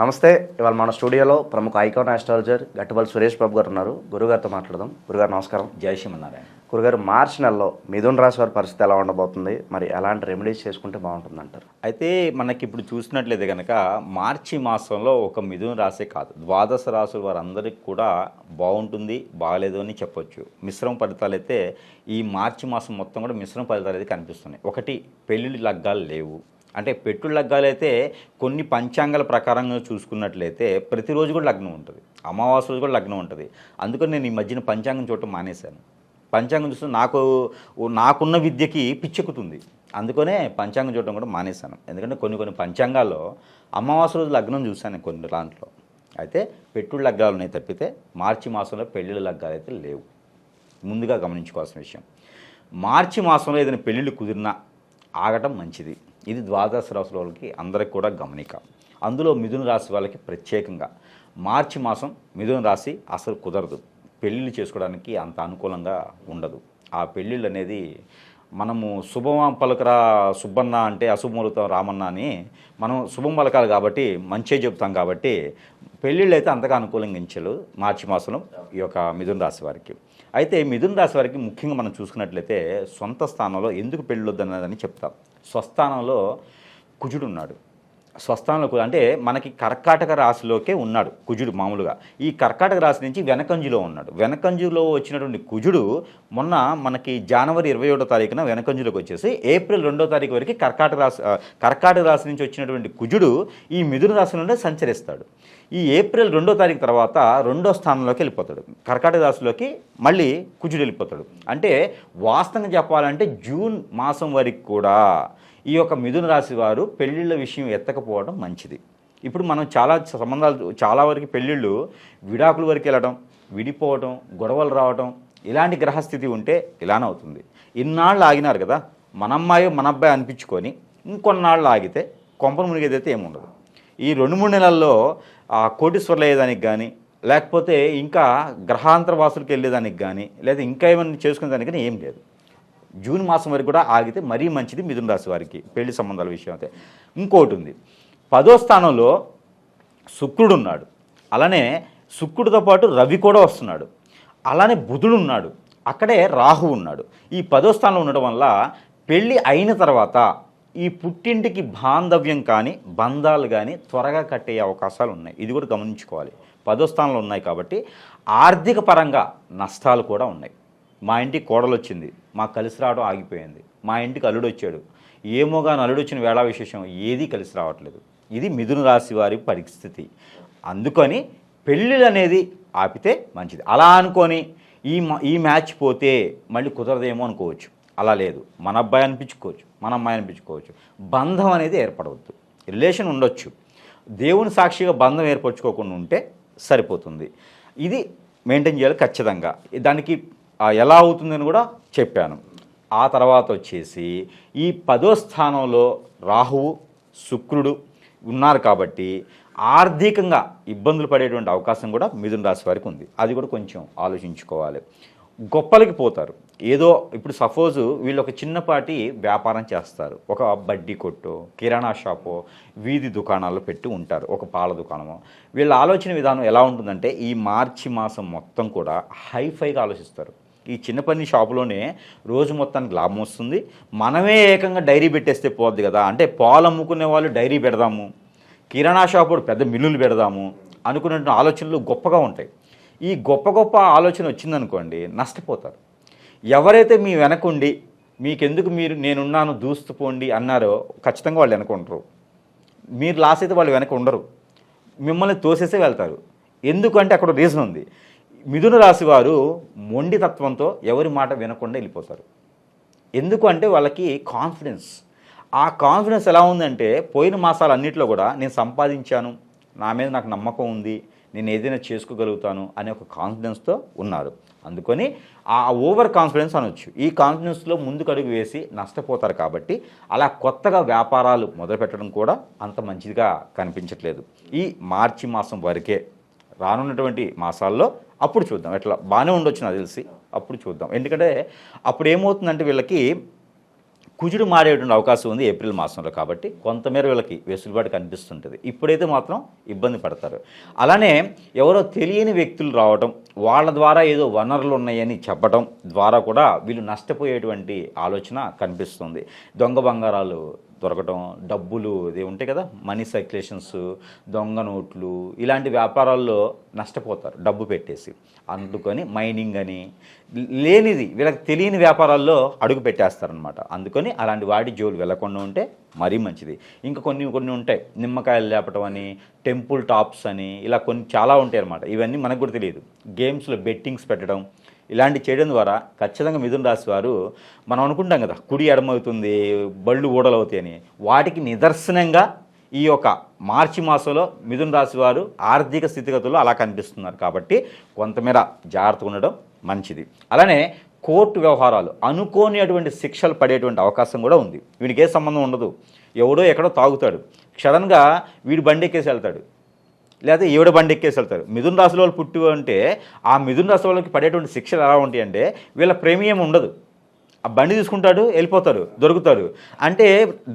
నమస్తే ఇవాళ మన స్టూడియోలో ప్రముఖ ఐకాన్ ఆస్ట్రాలజర్ గట్టుబల్ సురేష్ బాబు గారు ఉన్నారు. గురుగారితో మాట్లాడదాం. గురుగారు నమస్కారం. జై శ్రీమన్నారాయణ. గురుగారు మార్చ్ నెలలో మిథున్ రాశి వారి పరిస్థితి ఎలా ఉండబోతుంది? మరి ఎలాంటి రెమెడీస్ చేసుకుంటే బాగుంటుంది అంటారు అయితే మనకి ఇప్పుడు చూసినట్లయితే కనుక మార్చి మాసంలో ఒక మిథున రాశే కాదు. ద్వాదశ రాశుల వారందరికీ కూడా బాగుంటుంది బాగలేదు అని చెప్పొచ్చు. మిశ్రమ ఫలితాలు అయితే ఈ మార్చి మాసం మొత్తం కూడా మిశ్రమ ఫలితాలు అయితే కనిపిస్తున్నాయి. ఒకటి పెళ్ళిళ్ళు లగ్గాలు లేవు. అంటే పెట్టుడు లగ్గాలు అయితే కొన్ని పంచాంగాల ప్రకారంగా చూసుకున్నట్లయితే ప్రతిరోజు కూడా లగ్నం ఉంటుంది. అమావాస్య రోజు కూడా లగ్నం ఉంటుంది. అందుకని నేను ఈ మధ్యన పంచాంగం చూడటం మానేశాను. పంచాంగం చూస్తే నాకు నాకున్న విద్యకి పిచ్చెక్కుతుంది. అందుకనే పంచాంగం చూడటం కూడా మానేశాను. ఎందుకంటే కొన్ని కొన్ని పంచాంగాల్లో అమావాస్య రోజు లగ్నం చూశాను కొన్ని దాంట్లో. అయితే పెట్టుడు లగ్గాలు ఉన్నాయి తప్పితే మార్చి మాసంలో పెళ్ళిళ్ళ లగ్గాలు అయితే లేవు. ముందుగా గమనించుకోవాల్సిన విషయం. మార్చి మాసంలో ఏదైనా పెళ్ళిళ్ళు కుదిరినా ఆగటం మంచిది. ఇది ద్వాదశ రాశుల వాళ్ళకి అందరికి కూడా గమనిక. అందులో మిథున రాశి వాళ్ళకి ప్రత్యేకంగా మార్చి మాసం మిథున రాశి అసలు కుదరదు. పెళ్ళిళ్ళు చేసుకోవడానికి అంత అనుకూలంగా ఉండదు. ఆ పెళ్ళిళ్ళు అనేది మనము శుభం పలకరా సుబ్బన్న అంటే అశుభమూలతం రామన్న అని మనం శుభం పలకాలి కాబట్టి మంచే చెబుతాం కాబట్టి పెళ్ళిళ్ళు అయితే అంతగా అనుకూలంగా ఇచ్చలు మార్చి మాసంలో ఈ యొక్క మిథున రాశి వారికి. అయితే మిథున రాశి వారికి ముఖ్యంగా మనం చూసుకున్నట్లయితే సొంత స్థానంలో ఎందుకు పెళ్ళి వద్దన్నదని చెప్తాం. స్వస్థానంలో కుజుడు ఉన్నాడు. స్వస్థానంలో అంటే మనకి కర్కాటక రాశిలోకే ఉన్నాడు కుజుడు మామూలుగా. ఈ కర్కాటక రాశి నుంచి వెనకంజులో ఉన్నాడు. వెనకంజులో వచ్చినటువంటి కుజుడు మొన్న మనకి జనవరి ఇరవై ఒకటో తారీఖున వెనకంజులోకి వచ్చేసి ఏప్రిల్ రెండో తారీఖు వరకు కర్కాటక రాశి కర్కాటక రాశి నుంచి వచ్చినటువంటి కుజుడు ఈ మిథున రాశిలోనే సంచరిస్తాడు. ఈ ఏప్రిల్ రెండో తారీఖు తర్వాత రెండో స్థానంలోకి వెళ్ళిపోతాడు. కర్కాటక మళ్ళీ కుజుడు వెళ్ళిపోతాడు. అంటే వాస్తవంగా చెప్పాలంటే జూన్ మాసం వరకు కూడా ఈ యొక్క మిథున రాశి వారు పెళ్ళిళ్ళ విషయం ఎత్తకపోవడం మంచిది. ఇప్పుడు మనం చాలా సంబంధాలు చాలా వరకు పెళ్ళిళ్ళు విడాకుల వరకు వెళ్ళడం విడిపోవడం గొడవలు రావడం ఇలాంటి గ్రహస్థితి ఉంటే ఇలానే అవుతుంది. ఇన్నాళ్ళు ఆగినారు కదా మన అమ్మాయి మన అబ్బాయి అనిపించుకొని ఇంకొన్నాళ్ళు ఆగితే కొంపను మునిగేదైతే ఏముండదు. ఈ రెండు మూడు నెలల్లో ఆ కోటీశ్వర్లు అయ్యేదానికి కానీ లేకపోతే ఇంకా గ్రహాంతర వాసులకు వెళ్ళేదానికి కానీ లేదా ఇంకా ఏమైనా చేసుకునేదానికి కానీ ఏం లేదు. జూన్ మాసం వరకు కూడా ఆగితే మరీ మంచిది మిథున రాశి వారికి పెళ్ళి సంబంధాల విషయం అయితే. ఇంకోటి ఉంది. పదో స్థానంలో శుక్రుడు ఉన్నాడు. అలానే శుక్రుడితో పాటు రవి కూడా వస్తున్నాడు. అలానే బుధుడు ఉన్నాడు. అక్కడే రాహు ఉన్నాడు. ఈ పదో స్థానంలో ఉండడం వల్ల పెళ్ళి అయిన తర్వాత ఈ పుట్టింటికి బాంధవ్యం కానీ బంధాలు కానీ త్వరగా కట్టే అవకాశాలు ఉన్నాయి. ఇది కూడా గమనించుకోవాలి. పదో స్థానంలో ఉన్నాయి కాబట్టి ఆర్థిక పరంగా నష్టాలు కూడా ఉన్నాయి. మా ఇంటికి కోడలు వచ్చింది. మాకు కలిసి రావడం ఆగిపోయింది. మా ఇంటికి అల్లుడు వచ్చాడు. ఏమోగా అల్లుడు వచ్చిన వేళ విశేషం ఏదీ కలిసి రావట్లేదు. ఇది మిథున రాశి వారి పరిస్థితి. అందుకని పెళ్ళిళ్ళు అనేది ఆపితే మంచిది. అలా అనుకొని ఈ ఈ మ్యాచ్ పోతే మళ్ళీ కుదరదేమో అనుకోవచ్చు. అలా లేదు. మన అబ్బాయి అనిపించుకోవచ్చు మన అమ్మాయి అనిపించుకోవచ్చు. బంధం అనేది ఏర్పడవద్దు. రిలేషన్ ఉండొచ్చు. దేవుని సాక్షిగా బంధం ఏర్పరచుకోకుండా ఉంటే సరిపోతుంది. ఇది మెయింటైన్ చేయాలి ఖచ్చితంగా. దానికి ఎలా అవుతుందని కూడా చెప్పాను. ఆ తర్వాత వచ్చేసి ఈ పదో స్థానంలో రాహువు శుక్రుడు ఉన్నారు కాబట్టి ఆర్థికంగా ఇబ్బందులు పడేటువంటి అవకాశం కూడా మిథున రాశి వారికి ఉంది. అది కూడా కొంచెం ఆలోచించుకోవాలి. గొప్పలకి పోతారు. ఏదో ఇప్పుడు సపోజ్ వీళ్ళు ఒక చిన్నపాటి వ్యాపారం చేస్తారు. ఒక బడ్డీ కొట్టు కిరాణా షాపు వీధి దుకాణాల్లో పెట్టి ఉంటారు. ఒక పాల దుకాణము. వీళ్ళ ఆలోచన విధానం ఎలా ఉంటుందంటే ఈ మార్చి మాసం మొత్తం కూడా హైఫైగా ఆలోచిస్తారు. ఈ చిన్న పని షాపులోనే రోజు మొత్తానికి లాభం వస్తుంది. మనమే ఏకంగా డైరీ పెట్టేస్తే పోద్ది కదా. అంటే పాలు అమ్ముకునే వాళ్ళు డైరీ పెడదాము. కిరాణా షాపు పెద్ద మిల్లులు పెడదాము అనుకునే ఆలోచనలు గొప్పగా ఉంటాయి. ఈ గొప్ప గొప్ప ఆలోచన వచ్చిందనుకోండి నష్టపోతారు. ఎవరైతే మీ వెనకుండి మీకెందుకు మీరు నేనున్నాను దూస్తుపోండి అన్నారో ఖచ్చితంగా వాళ్ళు వెనక ఉండరు మీరు లాస్ అయితే వాళ్ళు వెనక ఉండరు మిమ్మల్ని తోసేసే వెళ్తారు. ఎందుకంటే అక్కడ రీజన్ ఉంది. మిథున రాశి వారు మొండి తత్వంతో ఎవరి మాట వినకుండా వెళ్ళిపోతారు. ఎందుకు అంటే వాళ్ళకి కాన్ఫిడెన్స్ ఆ కాన్ఫిడెన్స్ ఎలా ఉందంటే పోయిన మాసాలన్నింటిలో కూడా నేను సంపాదించాను. నా మీద నాకు నమ్మకం ఉంది. నేను ఏదైనా చేసుకోగలుగుతాను అనే ఒక కాన్ఫిడెన్స్తో ఉన్నారు. అందుకని ఆ ఓవర్ కాన్ఫిడెన్స్ అనొచ్చు. ఈ కాన్ఫిడెన్స్లో ముందుకు అడుగు వేసి నష్టపోతారు కాబట్టి అలా కొత్తగా వ్యాపారాలు మొదలుపెట్టడం కూడా అంత మంచిదిగా కనిపించట్లేదు. ఈ మార్చి మాసం వరకే రానున్నటువంటి మాసాల్లో అప్పుడు చూద్దాం. ఎట్లా? బాగానే ఉండొచ్చు నాకు తెలిసి. అప్పుడు చూద్దాం. ఎందుకంటే అప్పుడు ఏమవుతుందంటే వీళ్ళకి కుజుడు మారేటువంటి అవకాశం ఉంది ఏప్రిల్ మాసంలో కాబట్టి కొంతమేర వీళ్ళకి వెసులుబాటు కనిపిస్తుంటుంది. ఇప్పుడైతే మాత్రం ఇబ్బంది పడతారు. అలానే ఎవరో తెలియని వ్యక్తులు రావడం వాళ్ళ ద్వారా ఏదో వనరులు ఉన్నాయని చెప్పడం ద్వారా కూడా వీళ్ళు నష్టపోయేటువంటి ఆలోచన కనిపిస్తుంది. దొంగ బంగారాలు దొరకటం డబ్బులు ఇది ఉంటాయి కదా మనీ సర్క్యులేషన్స్ దొంగ నోట్లు ఇలాంటి వ్యాపారాల్లో నష్టపోతారు డబ్బు పెట్టేసి. అందుకని మైనింగ్ అని లేనిది వీళ్ళకి తెలియని వ్యాపారాల్లో అడుగు పెట్టేస్తారనమాట అందుకని అలాంటి వాటి జోలు వెళ్ళకుండా ఉంటే మరీ మంచిది. ఇంకా కొన్ని కొన్ని ఉంటాయి నిమ్మకాయలు లేపటం అని టెంపుల్ టాప్స్ అని ఇలా కొన్ని చాలా ఉంటాయి అనమాట ఇవన్నీ మనకు కూడా తెలియదు. గేమ్స్లో బెట్టింగ్స్ పెట్టడం ఇలాంటి చేయడం ద్వారా ఖచ్చితంగా మిథున రాశి వారు మనం అనుకుంటాం కదా కుడి ఎడమవుతుంది బళ్ళు ఊడలవుతాయి అని. వాటికి నిదర్శనంగా ఈ యొక్క మార్చి మాసంలో మిథున రాశి వారు ఆర్థిక స్థితిగతుల్లో అలా కనిపిస్తున్నారు. కాబట్టి కొంతమేర జాగ్రత్త ఉండడం మంచిది. అలానే కోర్టు వ్యవహారాలు అనుకోని అటువంటి శిక్షలు పడేటువంటి అవకాశం కూడా ఉంది. వీడికి ఏ సంబంధం ఉండదు. ఎవడో ఎక్కడో తాగుతాడు. సడన్గా వీడు బండి ఎక్కేసి వెళ్తాడు. లేకపోతే ఈవిడ బండి ఎక్కేసి వెళ్తారు మిథున రాశుల వాళ్ళు పుట్టి అంటే ఆ మిథున రాశి వాళ్ళకి పడేటువంటి శిక్షలు ఎలా ఉంటాయి అంటే వీళ్ళ ప్రేమియం ఉండదు. ఆ బండి తీసుకుంటాడు వెళ్ళిపోతారు దొరుకుతారు అంటే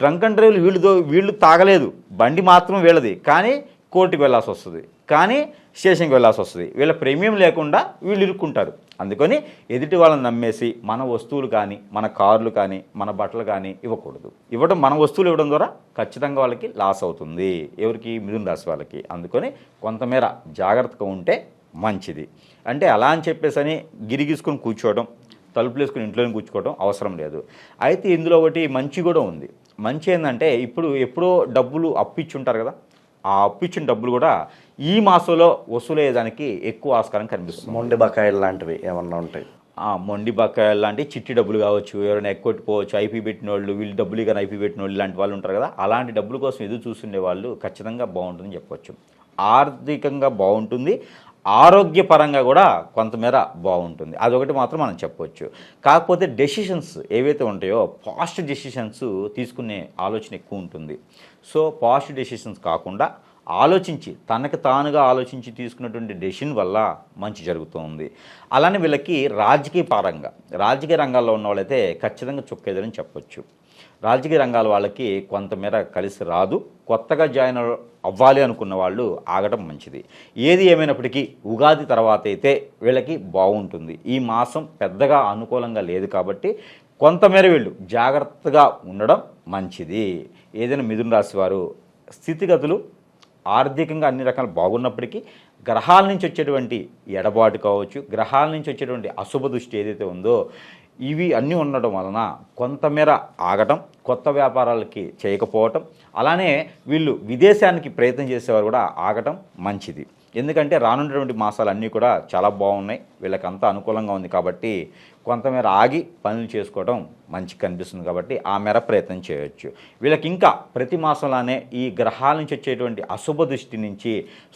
డ్రంక్ అండ్ డ్రైవ్లు వీళ్ళు వీళ్ళు తాగలేదు. బండి మాత్రం వీళ్ళది. కానీ కోర్టుకు వెళ్ళాల్సి వస్తుంది. కానీ స్టేషన్కి వెళ్ళాల్సి వస్తుంది. వీళ్ళ ప్రీమియం లేకుండా వీళ్ళు ఇరుక్కుంటారు. అందుకని ఎదుటి వాళ్ళని నమ్మేసి మన వస్తువులు కానీ మన కార్లు కానీ మన బట్టలు కానీ ఇవ్వకూడదు. ఇవ్వడం మన వస్తువులు ఇవ్వడం ద్వారా ఖచ్చితంగా వాళ్ళకి లాస్ అవుతుంది. ఎవరికి? మిథున రాశి వాళ్ళకి. అందుకని కొంతమేర జాగ్రత్తగా ఉంటే మంచిది. అంటే అలా అని చెప్పేసి అని గిరిగీసుకొని కూర్చోవడం తలుపులు వేసుకుని ఇంట్లోనే కూర్చోవడం అవసరం లేదు. అయితే ఇందులో ఒకటి మంచి కూడా ఉంది. మంచి ఏంటంటే ఇప్పుడు ఎప్పుడో డబ్బులు అప్పిచ్చి ఉంటారు కదా. ఆ అప్పిచ్చిన డబ్బులు కూడా ఈ మాసంలో వసూలయ్యేదానికి ఎక్కువ ఆస్కారం కనిపిస్తుంది. మొండి బకాయిలు లాంటివి ఏమన్నా ఉంటాయి? ఆ మొండి బకాయిలు లాంటి చిట్టి డబ్బులు కావచ్చు ఎవరైనా ఎక్కొట్టుకోవచ్చు ఐపీ పెట్టిన వాళ్ళు వీళ్ళు డబ్బులు కానీ ఐపీ పెట్టిన వాళ్ళు ఇలాంటి వాళ్ళు ఉంటారు కదా అలాంటి డబ్బుల కోసం ఎదురు చూస్తుండే వాళ్ళు ఖచ్చితంగా బాగుంటుందని చెప్పొచ్చు. ఆర్థికంగా బాగుంటుంది ఆరోగ్యపరంగా కూడా కొంతమేర బాగుంటుంది. అదొకటి మాత్రం మనం చెప్పొచ్చు. కాకపోతే డెసిషన్స్ ఏవైతే ఉంటాయో ఫాస్ట్ డెసిషన్స్ తీసుకునే ఆలోచన ఎక్కువ ఉంటుంది. సో ఫాస్ట్ డెసిషన్స్ కాకుండా ఆలోచించి తనకు తానుగా ఆలోచించి తీసుకున్నటువంటి డెసిషన్ వల్ల మంచి జరుగుతుంది. అలానే వీళ్ళకి రాజకీయ పరంగా రాజకీయ రంగాల్లో ఉన్న వాళ్ళైతే ఖచ్చితంగా చొక్కేదని చెప్పొచ్చు. రాజకీయ రంగాల వాళ్ళకి కొంతమేర కలిసి రాదు. కొత్తగా జాయిన్ అవ్వాలి అనుకున్న వాళ్ళు ఆగటం మంచిది. ఏది ఏమైనప్పటికీ ఉగాది తర్వాత అయితే వీళ్ళకి బాగుంటుంది. ఈ మాసం పెద్దగా అనుకూలంగా లేదు కాబట్టి కొంతమేర వీళ్ళు జాగ్రత్తగా ఉండడం మంచిది. ఏదైనా మిథున రాశి వారు స్థితిగతులు ఆర్థికంగా అన్ని రకాలు బాగున్నప్పటికీ గ్రహాల నుంచి వచ్చేటువంటి ఎడబాటు కావచ్చు గ్రహాల నుంచి వచ్చేటువంటి అశుభ దృష్టి ఏదైతే ఉందో ఇవి అన్నీ ఉండడం వలన కొంతమేర ఆగటం కొత్త వ్యాపారాలకి చేయకపోవటం అలానే వీళ్ళు విదేశానికి ప్రయత్నం చేసేవారు కూడా ఆగటం మంచిది. ఎందుకంటే రానున్నటువంటి మాసాలు అన్నీ కూడా చాలా బాగున్నాయి. వీళ్ళకంతా అనుకూలంగా ఉంది కాబట్టి కొంతమేర ఆగి పనులు చేసుకోవడం మంచి కనిపిస్తుంది కాబట్టి ఆ మేర ప్రయత్నం చేయొచ్చు. వీళ్ళకి ఇంకా ప్రతి మాసంలోనే ఈ గ్రహాల నుంచి వచ్చేటువంటి అశుభ దృష్టి నుంచి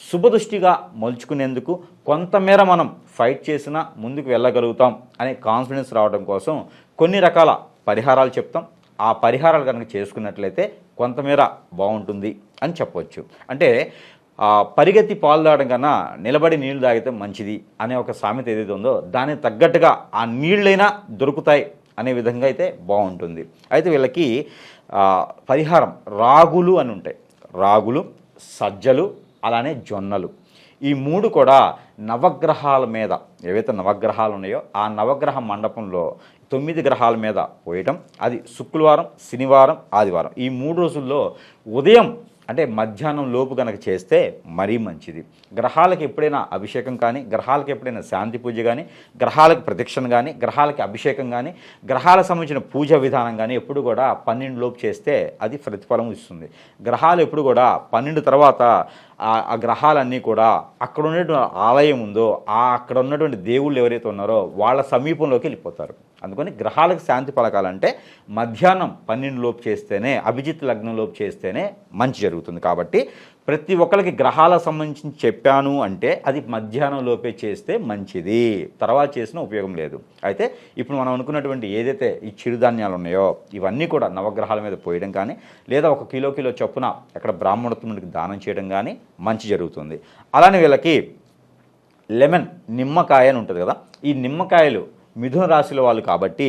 శుభదృష్టిగా మలుచుకునేందుకు కొంతమేర మనం ఫైట్ చేసినా ముందుకు వెళ్ళగలుగుతాం అనే కాన్ఫిడెన్స్ రావడం కోసం కొన్ని రకాల పరిహారాలు చెప్తాం. ఆ పరిహారాలు కనుక చేసుకున్నట్లయితే కొంతమేర బాగుంటుంది అని చెప్పవచ్చు అంటే పరిగెత్తి పాలు తాగడం కన్నా నిలబడి నీళ్ళు తాగితే మంచిది అనే ఒక సామెత ఏదైతే ఉందో దానికి తగ్గట్టుగా ఆ నీళ్ళైనా దొరుకుతాయి అనే విధంగా అయితే బాగుంటుంది. అయితే వీళ్ళకి పరిహారం రాగులు అని ఉంటాయి. రాగులు సజ్జలు అలానే జొన్నలు. ఈ మూడు కూడా నవగ్రహాల మీద ఏవైతే నవగ్రహాలు ఉన్నాయో ఆ నవగ్రహ మండపంలో తొమ్మిది గ్రహాల మీద పోయటం అది శుక్రవారం శనివారం ఆదివారం. ఈ మూడు రోజుల్లో ఉదయం అంటే మధ్యాహ్నం లోపు కనుక చేస్తే మరీ మంచిది. గ్రహాలకు ఎప్పుడైనా అభిషేకం కానీ గ్రహాలకు ఎప్పుడైనా శాంతి పూజ కానీ గ్రహాలకు ప్రదక్షిణ కానీ గ్రహాలకి అభిషేకం కానీ గ్రహాలకు సంబంధించిన పూజ విధానం కానీ ఎప్పుడు కూడా పన్నెండు లోపు చేస్తే అది ప్రతిఫలం ఇస్తుంది. గ్రహాలు ఎప్పుడు కూడా పన్నెండు తర్వాత ఆ- గ్రహాలన్నీ కూడా అక్కడ ఉన్నటువంటి ఆలయం ఉందో ఆ అక్కడ ఉన్నటువంటి దేవుళ్ళు ఎవరైతే ఉన్నారో వాళ్ళ సమీపంలోకి వెళ్ళిపోతారు. అందుకని గ్రహాలకు శాంతి పలకాలంటే మధ్యాహ్నం పన్నెండులోపు చేస్తేనే అభిజిత్ లగ్నంలోపు చేస్తేనే మంచి జరుగుతుంది కాబట్టి ప్రతి ఒక్కరికి గ్రహాలకు సంబంధించి చెప్పాను అంటే అది మధ్యాహ్నం లోపే చేస్తే మంచిది. తర్వాత చేసిన ఉపయోగం లేదు. అయితే ఇప్పుడు మనం అనుకున్నటువంటి ఏదైతే ఈ చిరుధాన్యాలు ఉన్నాయో ఇవన్నీ కూడా నవగ్రహాల మీద పోయడం కానీ లేదా ఒక కిలో కిలో చొప్పున ఎక్కడ బ్రాహ్మణత్వానికి దానం చేయడం కానీ మంచి జరుగుతుంది. అలానే వీళ్ళకి లెమన్ నిమ్మకాయ అని ఉంటుంది కదా ఈ నిమ్మకాయలు మిథున రాశిల వాళ్ళు కాబట్టి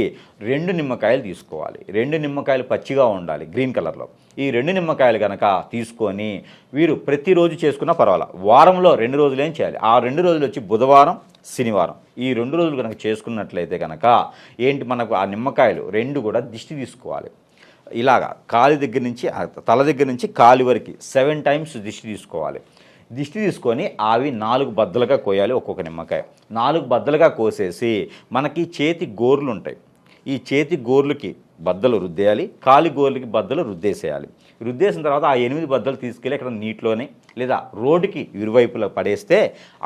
రెండు నిమ్మకాయలు తీసుకోవాలి. రెండు నిమ్మకాయలు పచ్చిగా ఉండాలి గ్రీన్ కలర్లో. ఈ రెండు నిమ్మకాయలు కనుక తీసుకొని వీరు ప్రతిరోజు చేసుకున్న పర్వాలా. వారంలో రెండు రోజులు ఏం చేయాలి. ఆ రెండు రోజులు వచ్చి బుధవారం శనివారం. ఈ రెండు రోజులు కనుక చేసుకున్నట్లయితే కనుక ఏంటి మనకు ఆ నిమ్మకాయలు రెండు కూడా దిష్టి తీసుకోవాలి. ఇలాగా కాలి దగ్గర నుంచి తల దగ్గర నుంచి కాలి వరకు సెవెన్ టైమ్స్ దిష్టి తీసుకోవాలి. దిష్టి తీసుకొని అవి నాలుగు బద్దలుగా కోయాలి ఒక్కొక్క నిమ్మకాయ. నాలుగు బద్దలుగా కోసేసి మనకి చేతి గోర్లు ఉంటాయి. ఈ చేతి గోర్లకి బద్దలు రుద్దేయాలి కాలి గోర్లకి బద్దలు రుద్దేసేయాలి. రుద్దేసిన తర్వాత ఆ ఎనిమిది బద్దలు తీసుకెళ్ళి అక్కడ నీటిలోనే లేదా రోడ్డుకి ఇరువైపులా పడేస్తే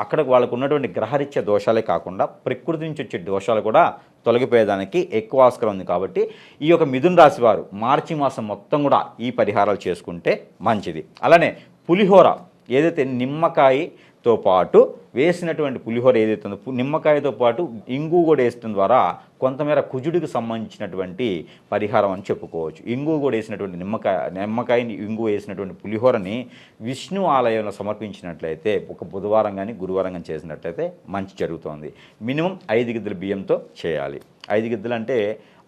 అక్కడ వాళ్ళకు ఉన్నటువంటి గ్రహరీత్య దోషాలే కాకుండా ప్రకృతి నుంచి వచ్చే దోషాలు కూడా తొలగిపోయేదానికి ఎక్కువ ఆస్కారం ఉంది కాబట్టి ఈ యొక్క మిథున రాశి వారు మార్చి మాసం మొత్తం కూడా ఈ పరిహారాలు చేసుకుంటే మంచిది. అలానే పులిహోర ఏదైతే నిమ్మకాయతో పాటు వేసినటువంటి పులిహోర ఏదైతే ఉందో నిమ్మకాయతో పాటు ఇంగు కూడా వేసడం ద్వారా కొంతమేర కుజుడికి సంబంధించినటువంటి పరిహారం అని చెప్పుకోవచ్చు. ఇంగు కూడా వేసినటువంటి నిమ్మకాయ నిమ్మకాయని ఇంగు వేసినటువంటి పులిహోరని విష్ణు ఆలయంలో సమర్పించినట్లయితే ఒక బుధవారం కానీ గురువారం కానీ చేసినట్లయితే మంచి జరుగుతోంది. మినిమం ఐదు గిద్దల బియ్యంతో చేయాలి. ఐదు గిద్దలు అంటే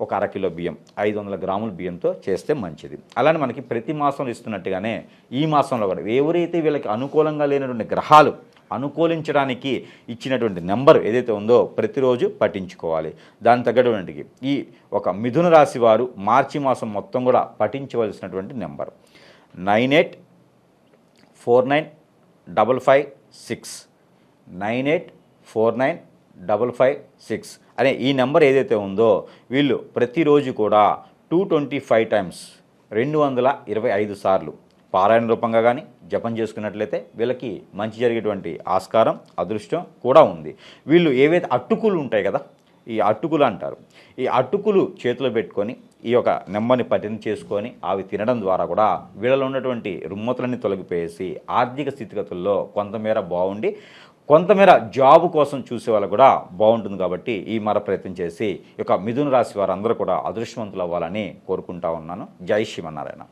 ఒక అరకిలో బియ్యం ఐదు వందల గ్రాముల బియ్యంతో చేస్తే మంచిది. అలానే మనకి ప్రతి మాసంలో ఇస్తున్నట్టుగానే ఈ మాసంలో కూడా ఎవరైతే వీళ్ళకి అనుకూలంగా లేనటువంటి గ్రహాలు అనుకూలించడానికి ఇచ్చినటువంటి నెంబర్ ఏదైతే ఉందో ప్రతిరోజు పఠించుకోవాలి. దాని తగ్గటువంటి ఈ ఒక మిథున రాశి వారు మార్చి మాసం మొత్తం కూడా పఠించవలసినటువంటి number. Nine eight four nine double five six. Nine eight four nine double five six. అనే ఈ నెంబర్ ఏదైతే ఉందో వీళ్ళు ప్రతిరోజు కూడా టూ ట్వంటీ ఫైవ్ టైమ్స్ రెండు వందల ఇరవై ఐదు సార్లు పారాయణ రూపంగా కానీ జపం చేసుకున్నట్లయితే వీళ్ళకి మంచి జరిగేటువంటి ఆస్కారం అదృష్టం కూడా ఉంది. వీళ్ళు ఏవైతే అట్టుకులు ఉంటాయి కదా ఈ అట్టుకులు అంటారు ఈ అట్టుకులు చేతిలో పెట్టుకొని ఈ యొక్క నెమ్మని పఠనం చేసుకొని అవి తినడం ద్వారా కూడా వీళ్ళలో ఉన్నటువంటి రుమ్మతులన్నీ తొలగిపోయేసి ఆర్థిక స్థితిగతుల్లో కొంతమేర బాగుండి కొంతమేర జాబ్ కోసం చూసే వాళ్ళు కూడా బాగుంటుంది కాబట్టి ఈ మర ప్రయత్నం చేసి ఈ యొక్క మిథున రాశి వారందరూ కూడా అదృష్టవంతులు అవ్వాలని కోరుకుంటా ఉన్నాను. జై శ్రీమన్నారాయణ.